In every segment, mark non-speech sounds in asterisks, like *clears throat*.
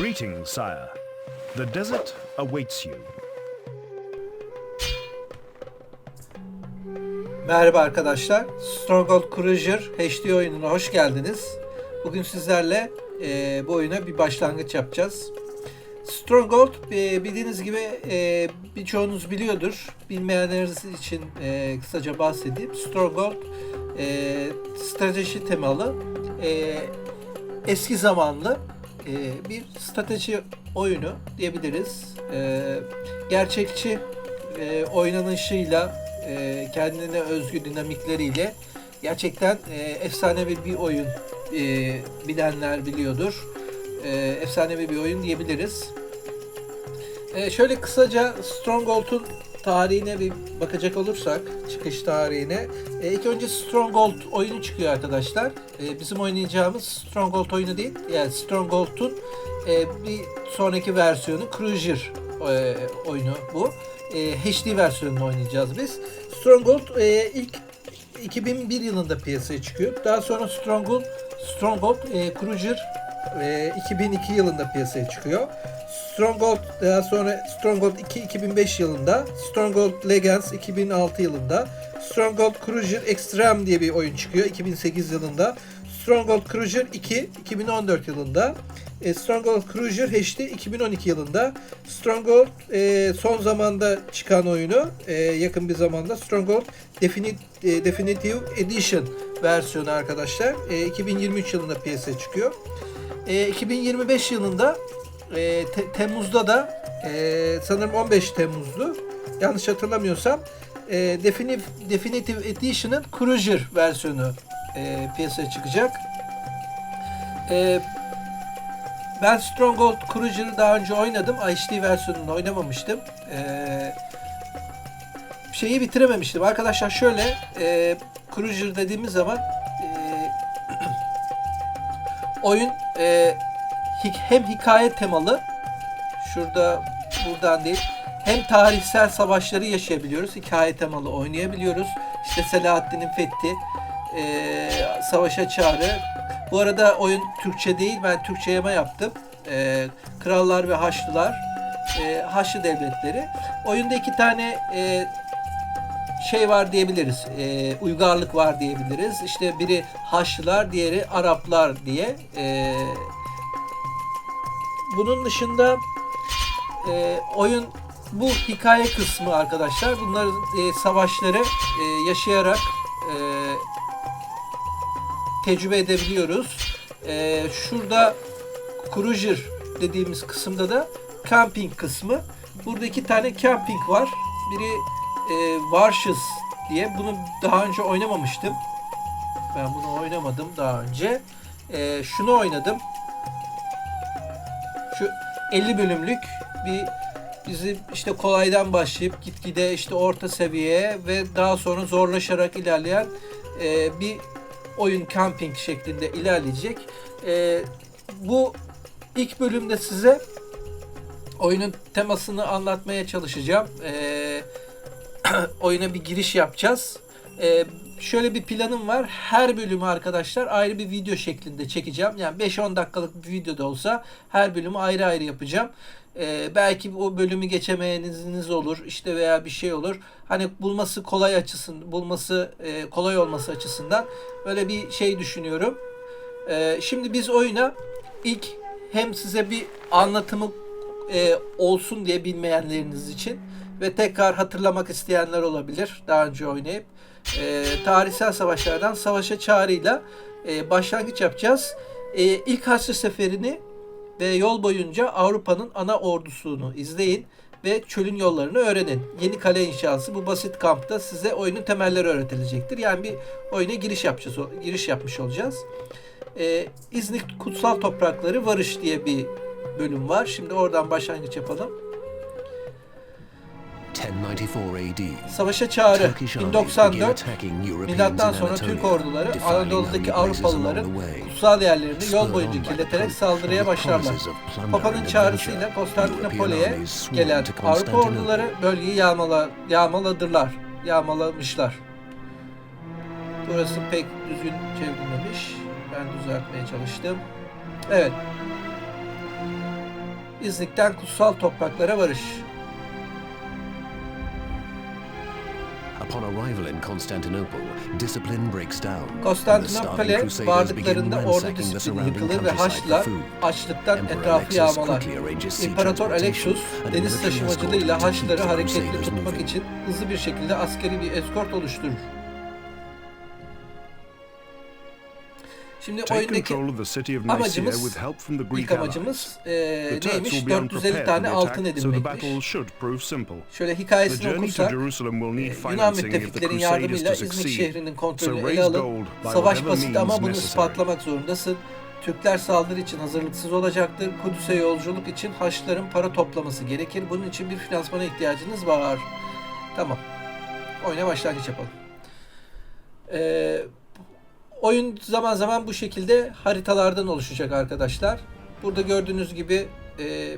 Greetings, sire. The desert awaits you. Merhaba arkadaşlar. Stronghold Cruiser HD oyununa hoş geldiniz. Bugün sizlerle e, bu oyuna bir başlangıç yapacağız. Stronghold e, bildiğiniz gibi e, birçoğunuz biliyordur. Bilmeyenleriniz için e, kısaca bahsedeyim. Stronghold e, strateji temalı e, eski zamanlı e, bir strateji oyunu diyebiliriz. E, gerçekçi e, oynanışıyla e, kendine özgü dinamikleriyle gerçekten e, efsanevi bir oyun e, bilenler biliyordur. E, efsanevi bir oyun diyebiliriz. E, şöyle kısaca Stronghold'un tarihine bir bakacak olursak, çıkış tarihine. E, ilk önce Stronghold oyunu çıkıyor arkadaşlar. E, bizim oynayacağımız Stronghold oyunu değil. Yani Stronghold'un e, bir sonraki versiyonu Cruiser e, oyunu bu. E, HD versiyonunu oynayacağız biz. Stronghold e, ilk 2001 yılında piyasaya çıkıyor. Daha sonra Stronghold Stronghold e, Cruiser e, 2002 yılında piyasaya çıkıyor. Stronghold daha sonra Stronghold 2 2005 yılında, Stronghold Legends 2006 yılında, Stronghold Cruiser Extreme diye bir oyun çıkıyor 2008 yılında. Stronghold Cruiser 2 2014 yılında. E, Stronghold Cruiser HD 2012 yılında. Stronghold e, son zamanda çıkan oyunu e, yakın bir zamanda Stronghold Definite, e, Definitive Edition versiyonu arkadaşlar. E, 2023 yılında piyasaya çıkıyor. E, 2025 yılında e, Te- Temmuz'da da e, sanırım 15 Temmuz'du. Yanlış hatırlamıyorsam e, Definitive, Definitive Edition'ın Cruiser versiyonu e, piyasaya çıkacak. E, ben Stronghold Cruiser'ı daha önce oynadım. HD versiyonunu oynamamıştım. E, şeyi bitirememiştim. Arkadaşlar şöyle e, Cruiser dediğimiz zaman e, *clears throat* oyun e, hem hikaye temalı şurada buradan değil hem tarihsel savaşları yaşayabiliyoruz. Hikaye temalı oynayabiliyoruz. İşte Selahaddin'in fethi, e, savaşa çağrı. Bu arada oyun Türkçe değil. Ben Türkçe yama yaptım. E, Krallar ve Haçlılar, e, Haçlı devletleri. Oyunda iki tane e, şey var diyebiliriz. E, uygarlık var diyebiliriz. İşte biri Haçlılar, diğeri Araplar diye. E, bunun dışında e, oyun bu hikaye kısmı arkadaşlar. Bunların e, savaşları e, yaşayarak e, tecrübe edebiliyoruz. E, şurada Cruiser dediğimiz kısımda da camping kısmı. Burada iki tane camping var. Biri e, Varshes diye. Bunu daha önce oynamamıştım. Ben bunu oynamadım daha önce. E, şunu oynadım. Şu 50 bölümlük bir bizi işte kolaydan başlayıp gitgide işte orta seviyeye ve daha sonra zorlaşarak ilerleyen e, bir oyun camping şeklinde ilerleyecek. E, bu ilk bölümde size oyunun temasını anlatmaya çalışacağım. E, *coughs* oyuna bir giriş yapacağız. E, şöyle bir planım var. Her bölümü arkadaşlar ayrı bir video şeklinde çekeceğim. Yani 5-10 dakikalık bir video da olsa her bölümü ayrı ayrı yapacağım. Ee, belki o bölümü geçemeyeniniz olur işte veya bir şey olur. Hani bulması kolay açısın, bulması e, kolay olması açısından böyle bir şey düşünüyorum. Ee, şimdi biz oyuna ilk hem size bir anlatımı e, olsun diye bilmeyenleriniz için ve tekrar hatırlamak isteyenler olabilir daha önce oynayıp e, tarihsel savaşlardan savaşa çağrıyla e, başlangıç yapacağız. E, ilk Haçlı Seferi'ni ve yol boyunca Avrupa'nın ana ordusunu izleyin ve çölün yollarını öğrenin. Yeni kale inşası bu basit kampta size oyunun temelleri öğretilecektir. Yani bir oyuna giriş yapacağız, giriş yapmış olacağız. Ee, İznik Kutsal Toprakları Varış diye bir bölüm var. Şimdi oradan başlangıç yapalım. 1094 AD. Savaşa çağrı Turkish armies 1094 began attacking Europeans Milattan sonra Türk orduları Anadolu'daki Avrupalıların kutsal yerlerini yol boyunca kirleterek saldırıya başlarlar. Papa'nın çağrısıyla swarmed gelen Avrupa orduları bölgeyi yağmala, yağmaladırlar. Yağmalamışlar. Burası pek düzgün çevrilmemiş. Ben düzeltmeye çalıştım. Evet. İznik'ten kutsal topraklara varış. Upon arrival in Constantinople, discipline breaks down. begin vardıklarında ordu disiplini yıkılır ve Haçlılar açlıktan etrafı yağmalar. İmparator Alexius deniz taşımacılığıyla the hareketli tutmak için hızlı bir şekilde askeri bir eskort oluşturur. Şimdi oyundaki amacımız, ilk amacımız e, neymiş? will be 450 unprepared for tane altın edinmekmiş. Şöyle hikayesini okursak Ee, Yunan müttefiklerin yardımıyla succeed. şehrinin kontrolünü ele alın. Savaş basit ama bunu ispatlamak zorundasın. Türkler saldırı için hazırlıksız olacaktır. Kudüs'e yolculuk için Haçlıların para toplaması gerekir. Bunun için bir finansmana ihtiyacınız var. Tamam. Oyuna başlangıç yapalım. Ee, oyun zaman zaman bu şekilde haritalardan oluşacak arkadaşlar. Burada gördüğünüz gibi e,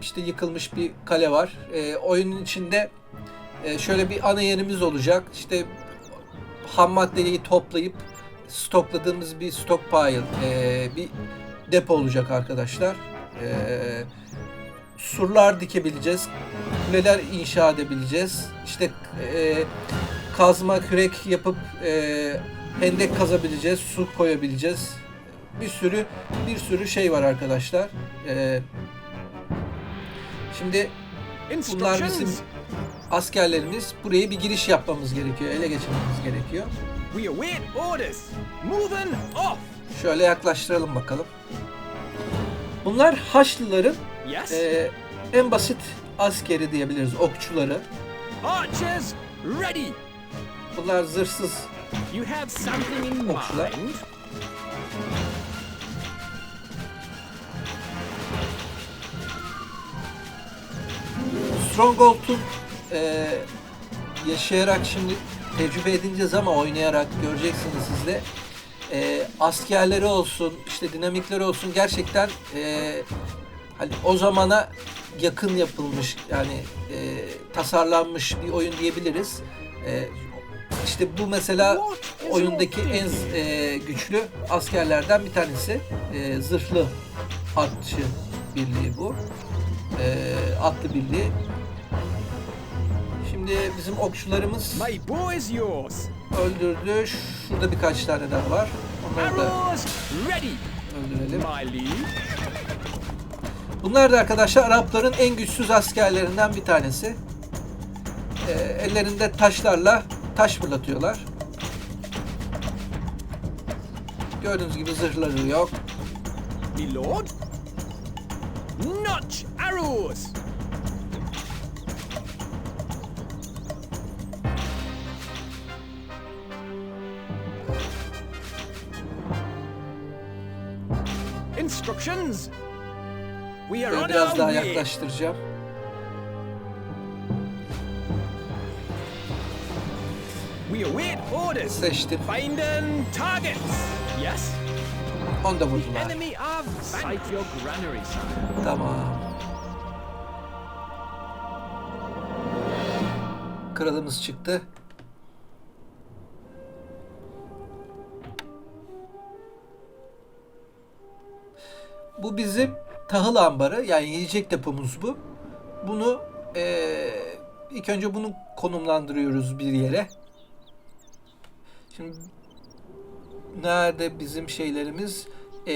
işte yıkılmış bir kale var. E, oyunun içinde e, şöyle bir ana yerimiz olacak. İşte ham maddeyi toplayıp stokladığımız bir stockpile, e, bir depo olacak arkadaşlar. E, surlar dikebileceğiz, kuleler inşa edebileceğiz. İşte e, kazma, kürek yapıp e, hendek kazabileceğiz, su koyabileceğiz. Bir sürü bir sürü şey var arkadaşlar. E, şimdi bunlar bizim askerlerimiz. Buraya bir giriş yapmamız gerekiyor, ele geçirmemiz gerekiyor. Şöyle yaklaştıralım bakalım. Bunlar Haçlıların Yes. e, en basit askeri diyebiliriz, okçuları. Bunlar zırhsız You have something in Okçular. mind? Stronghold'un e, yaşayarak şimdi tecrübe edineceğiz ama oynayarak göreceksiniz siz de. E, askerleri olsun, işte dinamikleri olsun gerçekten e, hani o zamana yakın yapılmış yani e, tasarlanmış bir oyun diyebiliriz. E, işte bu mesela oyundaki en e, güçlü askerlerden bir tanesi. E, zırhlı atçı birliği bu. E, atlı birliği. Şimdi bizim okçularımız öldürdü. Şurada birkaç tane daha var. Onları da öldürelim. Bunlar da arkadaşlar Arapların en güçsüz askerlerinden bir tanesi. Ee, ellerinde taşlarla taş fırlatıyorlar. Gördüğünüz gibi zırhları yok. My lord. Notch arrows. Instructions. We are on biraz our daha way. yaklaştıracağım. Orders. Seçtim. Finding targets. Yes. Onu da vurdular. Tamam. Kralımız çıktı. Bu bizim tahıl ambarı yani yiyecek depomuz bu. Bunu eee, ilk önce bunu konumlandırıyoruz bir yere. Şimdi nerede bizim şeylerimiz? Ee,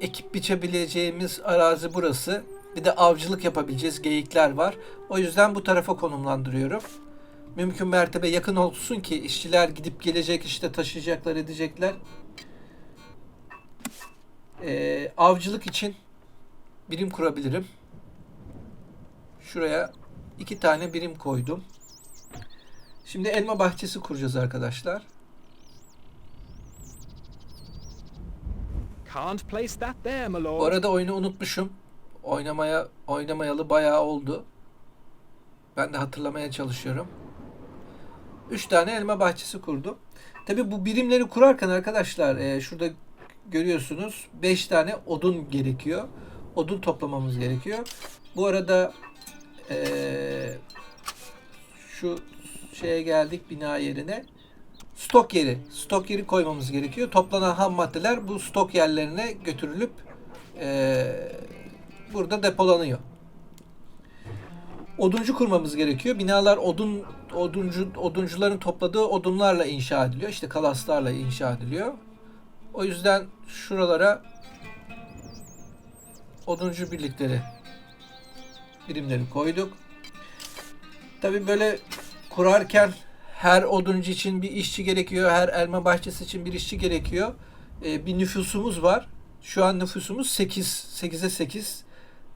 ekip biçebileceğimiz arazi burası. Bir de avcılık yapabileceğiz geyikler var. O yüzden bu tarafa konumlandırıyorum. Mümkün mertebe yakın olsun ki işçiler gidip gelecek işte taşıyacaklar edecekler. Ee, avcılık için birim kurabilirim. Şuraya iki tane birim koydum. Şimdi elma bahçesi kuracağız arkadaşlar. Can't place that there, my lord. Bu arada oyunu unutmuşum. Oynamaya oynamayalı bayağı oldu. Ben de hatırlamaya çalışıyorum. 3 tane elma bahçesi kurdum. Tabi bu birimleri kurarken arkadaşlar e, şurada görüyorsunuz 5 tane odun gerekiyor. Odun toplamamız gerekiyor. Bu arada e, şu şeye geldik bina yerine. Stok yeri. Stok yeri koymamız gerekiyor. Toplanan ham maddeler bu stok yerlerine götürülüp e, burada depolanıyor. Oduncu kurmamız gerekiyor. Binalar odun oduncu oduncuların topladığı odunlarla inşa ediliyor. İşte kalaslarla inşa ediliyor. O yüzden şuralara oduncu birlikleri birimleri koyduk. Tabii böyle kurarken her oduncu için bir işçi gerekiyor. Her elma bahçesi için bir işçi gerekiyor. Ee, bir nüfusumuz var. Şu an nüfusumuz 8. 8'e 8.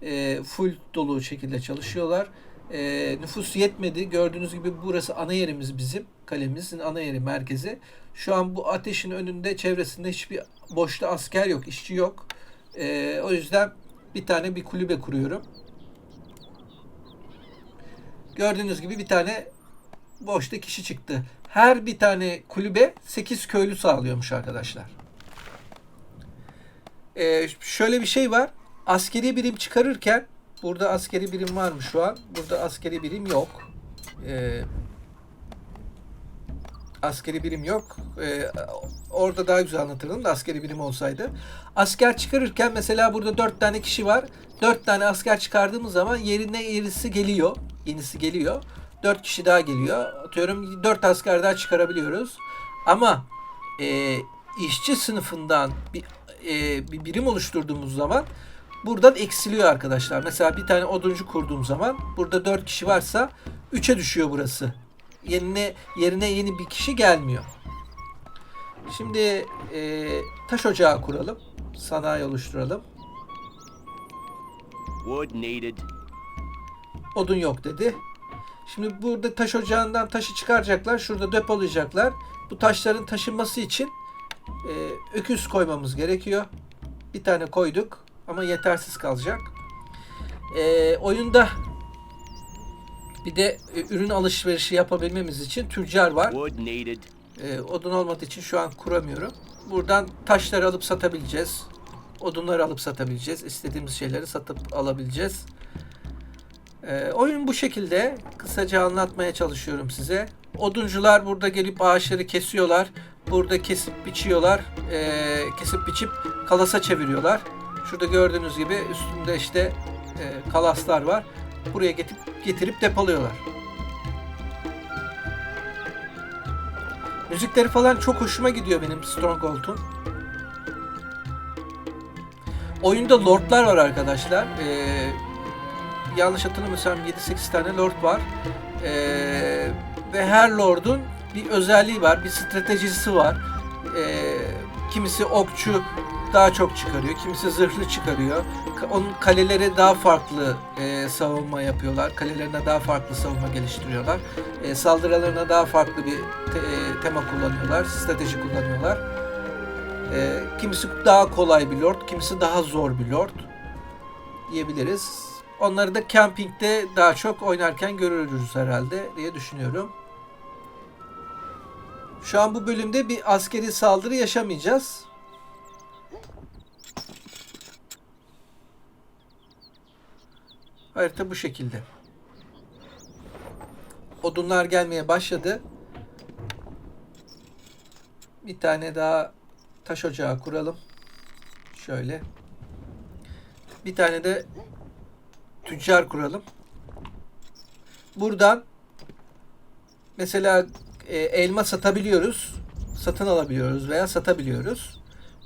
Ee, full dolu şekilde çalışıyorlar. Ee, nüfus yetmedi. Gördüğünüz gibi burası ana yerimiz bizim. Kalemizin ana yeri merkezi. Şu an bu ateşin önünde çevresinde hiçbir boşta asker yok, işçi yok. Ee, o yüzden bir tane bir kulübe kuruyorum. Gördüğünüz gibi bir tane boşta kişi çıktı. Her bir tane kulübe 8 köylü sağlıyormuş arkadaşlar. Ee, şöyle bir şey var. Askeri birim çıkarırken burada askeri birim var mı şu an? Burada askeri birim yok. Ee, askeri birim yok. Ee, orada daha güzel anlatırdım da askeri birim olsaydı. Asker çıkarırken mesela burada 4 tane kişi var. 4 tane asker çıkardığımız zaman yerine yerisi geliyor. Yenisi geliyor. 4 kişi daha geliyor. Atıyorum 4 asker daha çıkarabiliyoruz. Ama e, işçi sınıfından bir, e, bir birim oluşturduğumuz zaman buradan eksiliyor arkadaşlar. Mesela bir tane oduncu kurduğum zaman burada 4 kişi varsa 3'e düşüyor burası. Yerine yerine yeni bir kişi gelmiyor. Şimdi e, taş ocağı kuralım. Sanayi oluşturalım. Wood needed. Odun yok dedi. Şimdi burada taş ocağından taşı çıkaracaklar. Şurada depolayacaklar. Bu taşların taşınması için e, öküz koymamız gerekiyor. Bir tane koyduk ama yetersiz kalacak. E, oyunda bir de e, ürün alışverişi yapabilmemiz için tüccar var. E, odun olmadığı için şu an kuramıyorum. Buradan taşları alıp satabileceğiz. Odunları alıp satabileceğiz. İstediğimiz şeyleri satıp alabileceğiz. E, oyun bu şekilde. Kısaca anlatmaya çalışıyorum size. Oduncular burada gelip ağaçları kesiyorlar. Burada kesip biçiyorlar. E, kesip biçip kalasa çeviriyorlar. Şurada gördüğünüz gibi üstünde işte e, kalaslar var. Buraya getirip getirip depoluyorlar. Müzikleri falan çok hoşuma gidiyor benim Stronghold'un. Oyunda lordlar var arkadaşlar. Ee, yanlış hatırlamıyorsam 7-8 tane lord var. Ee, ve her lordun bir özelliği var, bir stratejisi var. Ee, kimisi okçu daha çok çıkarıyor, kimisi zırhlı çıkarıyor. Ka- Onun kaleleri daha farklı e, savunma yapıyorlar. Kalelerine daha farklı savunma geliştiriyorlar. E, saldırılarına daha farklı bir te- e, tema kullanıyorlar, strateji kullanıyorlar. E, kimisi daha kolay bir lord, kimisi daha zor bir lord diyebiliriz. Onları da campingde daha çok oynarken görürüz herhalde diye düşünüyorum. Şu an bu bölümde bir askeri saldırı yaşamayacağız. Harita bu şekilde. Odunlar gelmeye başladı. Bir tane daha taş ocağı kuralım. Şöyle. Bir tane de tüccar kuralım. Buradan mesela e, elma satabiliyoruz. Satın alabiliyoruz veya satabiliyoruz.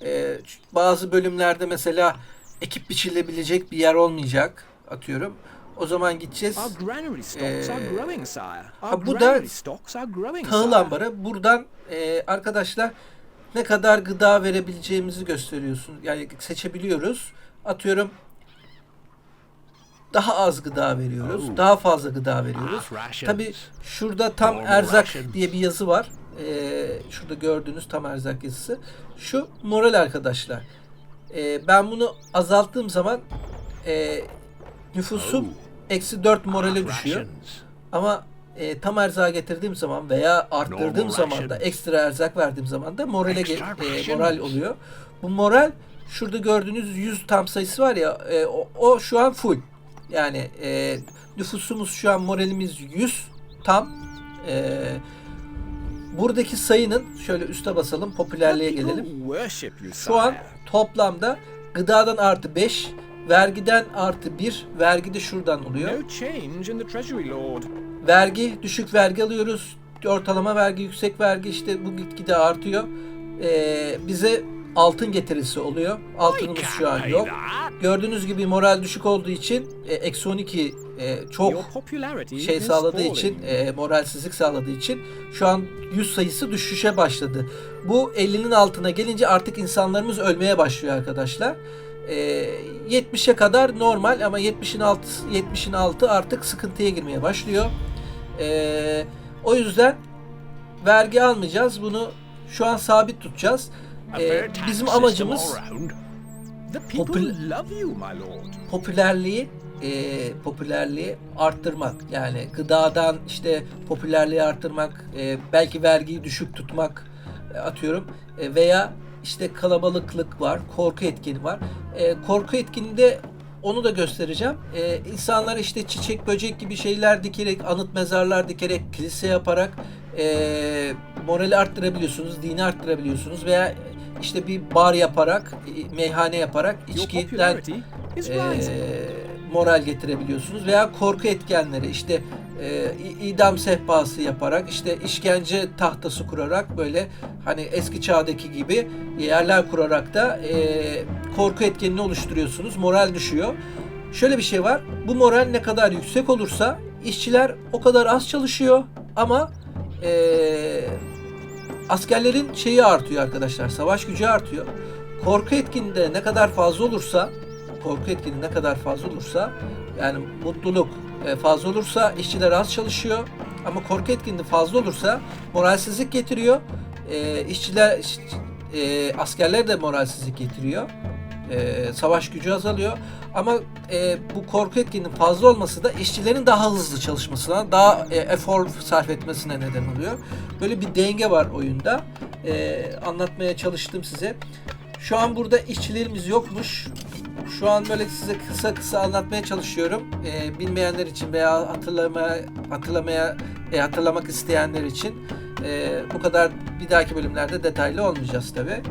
E, bazı bölümlerde mesela ekip biçilebilecek bir yer olmayacak. Atıyorum. O zaman gideceğiz. Ee, ha, bu da tahıl ambarı. Buradan e, arkadaşlar ne kadar gıda verebileceğimizi gösteriyorsun. Yani seçebiliyoruz. Atıyorum daha az gıda veriyoruz. Oh. Daha fazla gıda veriyoruz. Rations. Tabi şurada tam erzak diye bir yazı var. Ee, şurada gördüğünüz tam erzak yazısı. Şu moral arkadaşlar. Ee, ben bunu azalttığım zaman e, nüfusum Oh. eksi 4 morale Half düşüyor. Ama e, tam erzağı getirdiğim zaman veya arttırdığım zaman da ekstra erzak verdiğim zaman da morale e, moral oluyor. Bu moral şurada gördüğünüz 100 tam sayısı var ya e, o, o şu an full. Yani e, nüfusumuz şu an moralimiz 100 tam. E, buradaki sayının şöyle üste basalım popülerliğe gelelim. Şu an toplamda gıdadan artı 5, vergiden artı 1. Vergi de şuradan oluyor. Vergi, düşük vergi alıyoruz. Ortalama vergi, yüksek vergi işte bu gitgide artıyor. Ee, bize altın getirisi oluyor. Altınımız şu an yok. Gördüğünüz gibi moral düşük olduğu için e, eksi 12 e, çok şey sağladığı için, e, moralsizlik sağladığı için şu an 100 sayısı düşüşe başladı. Bu 50'nin altına gelince artık insanlarımız ölmeye başlıyor arkadaşlar. E, 70'e kadar normal ama 70'in altı 70'in altı artık sıkıntıya girmeye başlıyor. E, o yüzden vergi almayacağız. Bunu şu an sabit tutacağız. E, tax bizim amacımız Popül- popülerliği e, popülerliği arttırmak. Yani gıdadan işte popülerliği arttırmak e, belki vergiyi düşük tutmak e, atıyorum. E, veya işte kalabalıklık var korku etkeni var. E, korku etkininde onu da göstereceğim. E, insanlar işte çiçek böcek gibi şeyler dikerek anıt mezarlar dikerek kilise yaparak e, morali arttırabiliyorsunuz dini arttırabiliyorsunuz veya işte bir bar yaparak e, meyhane yaparak içkiden e, moral getirebiliyorsunuz veya korku etkenleri işte e, idam sehpası yaparak işte işkence tahtası kurarak böyle hani eski çağdaki gibi yerler kurarak da e, korku etkenini oluşturuyorsunuz. Moral düşüyor. Şöyle bir şey var. Bu moral ne kadar yüksek olursa işçiler o kadar az çalışıyor ama e, askerlerin şeyi artıyor arkadaşlar. Savaş gücü artıyor. Korku etkinde ne kadar fazla olursa korku etkini ne kadar fazla olursa yani mutluluk e, fazla olursa işçiler az çalışıyor ama korku etkinliği fazla olursa moralsizlik getiriyor. E, işçiler iş- e, askerler de moralsizlik getiriyor. E, savaş gücü azalıyor. Ama e, bu korku etkinliğinin fazla olması da işçilerin daha hızlı çalışmasına, daha e, efor sarf etmesine neden oluyor. Böyle bir denge var oyunda. E, anlatmaya çalıştım size. Şu an burada işçilerimiz yokmuş. Şu an böyle size kısa kısa anlatmaya çalışıyorum. E, bilmeyenler için veya hatırlamaya hatırlamaya e, hatırlamak isteyenler için e, bu kadar bir dahaki bölümlerde detaylı olmayacağız tabi.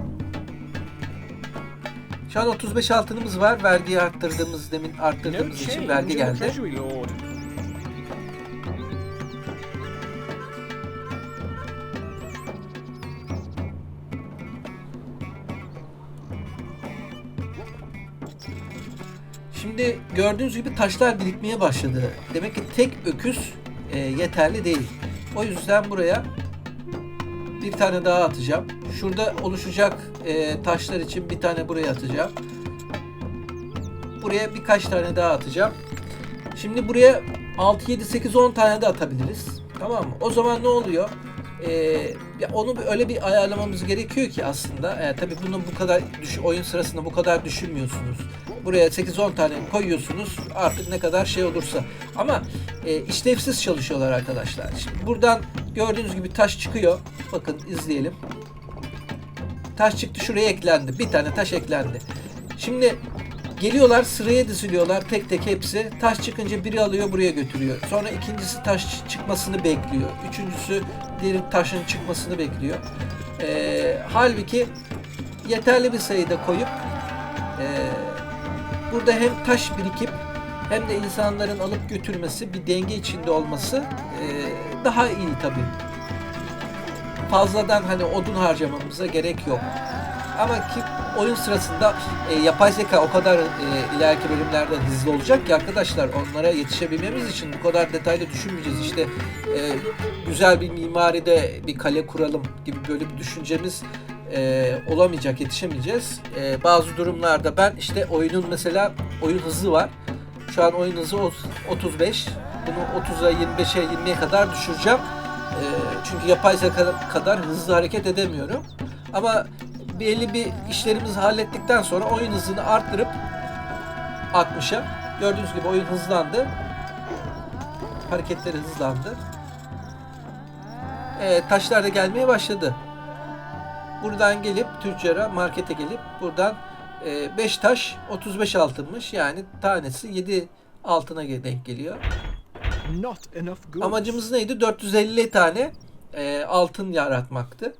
Şu an 35 altınımız var. Vergiyi arttırdığımız, demin arttırdığımız için change vergi geldi. Şimdi gördüğünüz gibi taşlar birikmeye başladı. Demek ki tek öküz e, yeterli değil. O yüzden buraya bir tane daha atacağım. Şurada oluşacak e, taşlar için bir tane buraya atacağım. Buraya birkaç tane daha atacağım. Şimdi buraya 6, 7, 8, 10 tane de atabiliriz. Tamam mı? O zaman ne oluyor? Ee, ya onu öyle bir ayarlamamız gerekiyor ki aslında. E, tabii bunu bu kadar düş, oyun sırasında bu kadar düşünmüyorsunuz. Buraya 8-10 tane koyuyorsunuz. Artık ne kadar şey olursa. Ama e, işlevsiz çalışıyorlar arkadaşlar. Şimdi buradan gördüğünüz gibi taş çıkıyor. Bakın izleyelim. Taş çıktı şuraya eklendi. Bir tane taş eklendi. Şimdi geliyorlar sıraya diziliyorlar tek tek hepsi. Taş çıkınca biri alıyor buraya götürüyor. Sonra ikincisi taş çıkmasını bekliyor. Üçüncüsü diğer taşın çıkmasını bekliyor. Ee, halbuki yeterli bir sayıda koyup ee, burada hem taş birikip hem de insanların alıp götürmesi bir denge içinde olması ee, daha iyi tabii fazladan hani odun harcamamıza gerek yok. Ama ki oyun sırasında e, yapay zeka o kadar e, ileriki bölümlerde hızlı olacak ki arkadaşlar onlara yetişebilmemiz için bu kadar detaylı düşünmeyeceğiz. İşte e, güzel bir mimaride bir kale kuralım gibi böyle bir düşüncemiz e, olamayacak, yetişemeyeceğiz. E, bazı durumlarda ben işte oyunun mesela oyun hızı var. Şu an oyun hızı ot- 35. Bunu 30'a, 25'e, 20'ye kadar düşüreceğim. E, çünkü yapay zeka kadar hızlı hareket edemiyorum. Ama belli bir işlerimizi hallettikten sonra oyun hızını arttırıp 60'a gördüğünüz gibi oyun hızlandı. Hareketleri hızlandı. E, taşlar da gelmeye başladı. Buradan gelip tüccara, markete gelip buradan 5 taş 35 altınmış. Yani tanesi 7 altına denk geliyor. Amacımız neydi? 450 tane e, altın yaratmaktı.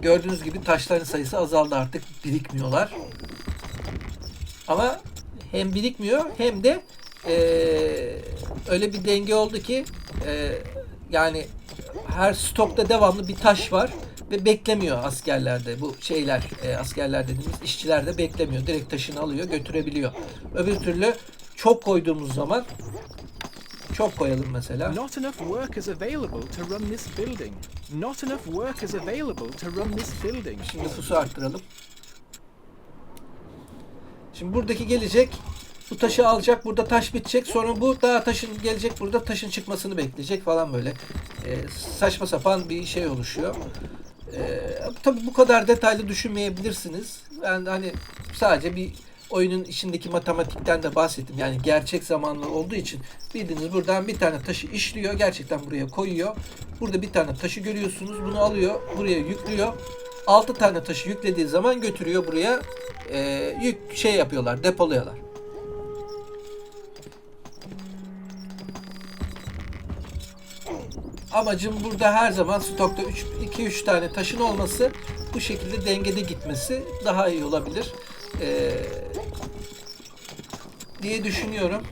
Gördüğünüz gibi taşların sayısı azaldı artık birikmiyorlar. Ama hem birikmiyor hem de eee, öyle bir denge oldu ki eee, yani her stokta devamlı bir taş var ve beklemiyor askerlerde bu şeyler eee, askerler dediğimiz işçiler de beklemiyor. Direkt taşını alıyor götürebiliyor. Öbür türlü çok koyduğumuz zaman çok koyalım mesela. Not enough workers available to run this building. Not enough workers available to run this building. Şimdi nüfusu arttıralım. Şimdi buradaki gelecek. Bu taşı alacak. Burada taş bitecek. Sonra bu daha taşın gelecek. Burada taşın çıkmasını bekleyecek falan böyle. Ee, saçma sapan bir şey oluşuyor. Ee, tabii bu kadar detaylı düşünmeyebilirsiniz. Ben hani sadece bir oyunun içindeki matematikten de bahsettim. Yani gerçek zamanlı olduğu için bildiğiniz buradan bir tane taşı işliyor. Gerçekten buraya koyuyor. Burada bir tane taşı görüyorsunuz. Bunu alıyor. Buraya yüklüyor. 6 tane taşı yüklediği zaman götürüyor buraya. Ee, yük şey yapıyorlar. Depoluyorlar. Amacım burada her zaman stokta 2-3 tane taşın olması bu şekilde dengede gitmesi daha iyi olabilir. Ee, diye düşünüyorum.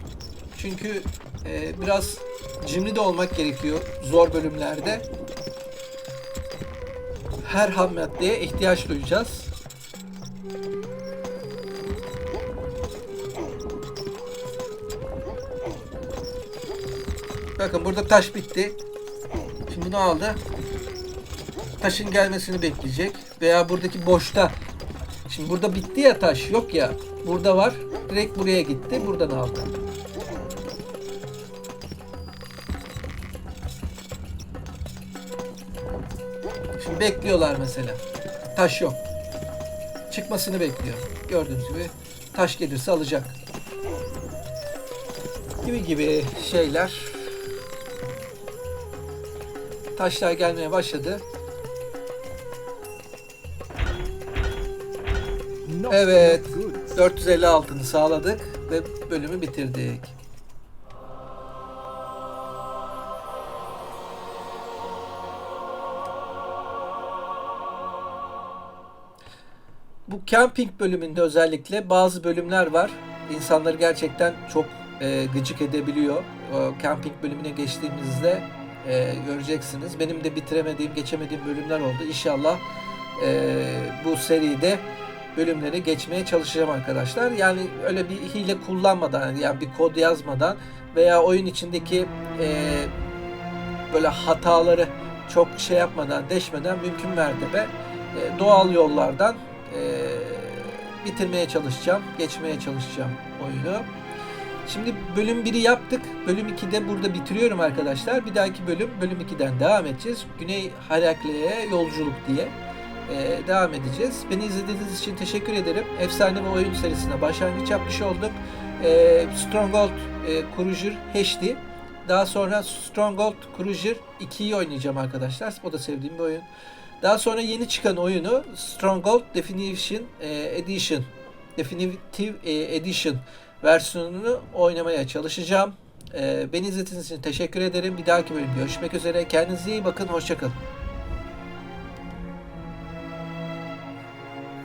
Çünkü e, biraz cimri de olmak gerekiyor zor bölümlerde. Her ham maddeye ihtiyaç duyacağız. Bakın burada taş bitti. Şimdi ne oldu? Taşın gelmesini bekleyecek. Veya buradaki boşta. Şimdi burada bitti ya taş. Yok ya. Burada var. Direkt buraya gitti. Buradan aldı. Şimdi bekliyorlar mesela. Taş yok. Çıkmasını bekliyor. Gördüğünüz gibi taş gelirse alacak. Gibi gibi şeyler. Taşlar gelmeye başladı. Evet. enough goods. 450 altını sağladık ve bölümü bitirdik. Bu camping bölümünde özellikle bazı bölümler var. İnsanları gerçekten çok e, gıcık edebiliyor. O camping bölümüne geçtiğimizde e, göreceksiniz. Benim de bitiremediğim, geçemediğim bölümler oldu. İnşallah e, bu seride bölümleri geçmeye çalışacağım arkadaşlar. Yani öyle bir hile kullanmadan, yani bir kod yazmadan veya oyun içindeki e, böyle hataları çok şey yapmadan, deşmeden mümkün mertebe e, doğal yollardan e, bitirmeye çalışacağım, geçmeye çalışacağım oyunu. Şimdi bölüm 1'i yaptık. Bölüm 2'de burada bitiriyorum arkadaşlar. Bir dahaki bölüm bölüm 2'den devam edeceğiz. Güney Harakle'ye yolculuk diye e, devam edeceğiz. Beni izlediğiniz için teşekkür ederim. Efsane bir oyun serisine başlangıç yapmış olduk. E, Stronghold e, Cruiser HD. Daha sonra Stronghold Cruiser 2'yi oynayacağım arkadaşlar. O da sevdiğim bir oyun. Daha sonra yeni çıkan oyunu Stronghold Definition e, Edition Definitive e, Edition versiyonunu oynamaya çalışacağım. E, beni izlediğiniz için teşekkür ederim. Bir dahaki bölümde görüşmek üzere. Kendinize iyi bakın. Hoşçakalın.